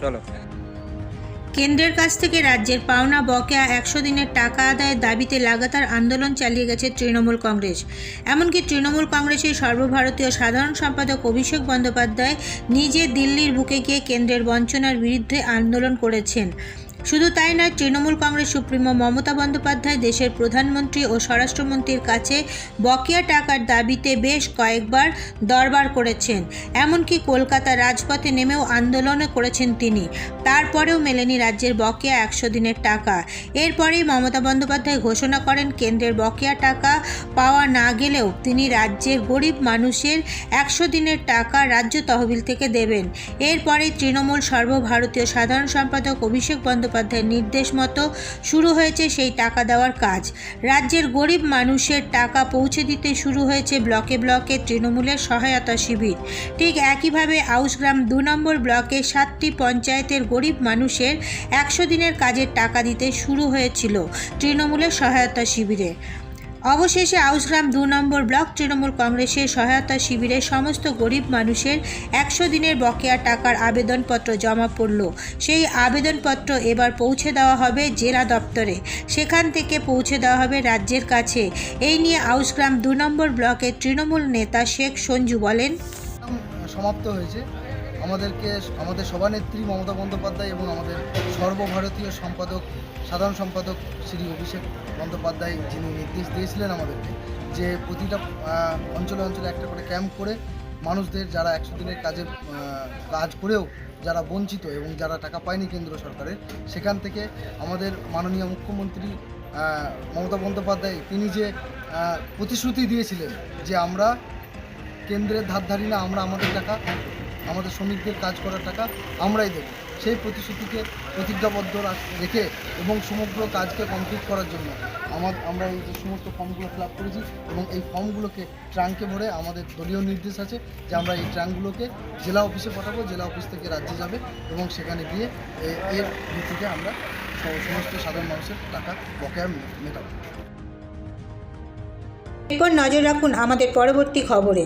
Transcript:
চলো। কেন্দ্রের কাছ থেকে রাজ্যের পাওনা বকেয়া একশো দিনের টাকা আদায়ের দাবিতে লাগাতার আন্দোলন চালিয়ে গেছে তৃণমূল কংগ্রেস। এমনকি তৃণমূল কংগ্রেসের সর্বভারতীয় সাধারণ সম্পাদক অভিষেক বন্দ্যোপাধ্যায় নিজে দিল্লির বুকে গিয়ে কেন্দ্রের বঞ্চনার বিরুদ্ধে আন্দোলন করেছেন। শুধু তাই নয়, তৃণমূল কংগ্রেস সুপ্রিমো মমতা বন্দ্যোপাধ্যায় দেশের প্রধানমন্ত্রী ও স্বরাষ্ট্রমন্ত্রীর কাছে বকেয়া টাকার দাবিতে বেশ কয়েকবার দরবার করেছেন। এমনকি কলকাতা রাজপথে নেমেও আন্দোলনও করেছেন তিনি। তারপরেও মেলেনি রাজ্যের বকেয়া একশো দিনের টাকা। এরপরেই মমতা বন্দ্যোপাধ্যায় ঘোষণা করেন, কেন্দ্রের বকেয়া টাকা পাওয়া না গেলেও তিনি রাজ্যের গরিব মানুষের একশো দিনের টাকা রাজ্য তহবিল থেকে দেবেন। এরপরে তৃণমূল সর্বভারতীয় সাধারণ সম্পাদক অভিষেক বন্দ্যোপাধ্যায়ের নির্দেশ মতো শুরু হয়েছে সেই টাকা দেওয়ার কাজ। রাজ্যের গরিব মানুষের টাকা পৌঁছে দিতে শুরু হয়েছে ব্লকে ব্লকে তৃণমূলের সহায়তা শিবির। ঠিক একইভাবে আউসগ্রাম দু নম্বর ব্লকে সাতটি পঞ্চায়েতের গরিব মানুষের একশো দিনের কাজের টাকা দিতে শুরু হয়েছিল তৃণমূলের সহায়তা শিবিরে। অবশেষে আউসগ্রাম দু নম্বর ব্লক তৃণমূল কংগ্রেসের সহায়তা শিবিরে সমস্ত গরিব মানুষের একশো দিনের বকেয়া টাকার আবেদনপত্র জমা পড়ল। সেই আবেদনপত্র এবার পৌঁছে দেওয়া হবে জেলা দপ্তরে। সেখান থেকে পৌঁছে দেওয়া হবে রাজ্যের কাছে। এই নিয়ে আউসগ্রাম দু নম্বর ব্লকের তৃণমূল নেতা শেখ সঞ্জু বলেন সমাপ্ত হয়েছে। আমাদেরকে, আমাদের সভানেত্রী মমতা বন্দ্যোপাধ্যায় এবং আমাদের সর্বভারতীয় সম্পাদক, সাধারণ সম্পাদক শ্রী অভিষেক বন্দ্যোপাধ্যায় যিনি নির্দেশ দিয়েছিলেন আমাদেরকে যে প্রতিটা অঞ্চলে অঞ্চলে একটা করে ক্যাম্প করে মানুষদের যারা একশো দিনের কাজে কাজ করেও যারা বঞ্চিত এবং যারা টাকা পায়নি কেন্দ্র সরকারের, সেখান থেকে আমাদের মাননীয় মুখ্যমন্ত্রী মমতা বন্দ্যোপাধ্যায় তিনি যে প্রতিশ্রুতি দিয়েছিলেন যে আমরা কেন্দ্রের ধার ধারি না, আমরা আমাদের টাকা আমাদের শ্রমিকদের কাজ করার টাকা আমরাই দেব। সেই প্রতিশ্রুতিকে প্রতিজ্ঞাবদ্ধ রেখে এবং সমগ্র কাজকে কমপ্লিট করার জন্য আমার, আমরা এই যে সমস্ত ফর্মগুলো ফিল করেছি এবং এই ফর্মগুলোকে ট্রাঙ্কে ভরে আমাদের দলীয় নির্দেশ আছে যে আমরা এই ট্রাঙ্কগুলোকে জেলা অফিসে পাঠাবো, জেলা অফিস থেকে রাজ্যে যাবে এবং সেখানে গিয়ে এর ভিত্তিতে আমরা সমস্ত সাধারণ মানুষের টাকা বকেয়া মেটাবো। নজর রাখুন আমাদের পরবর্তী খবরে।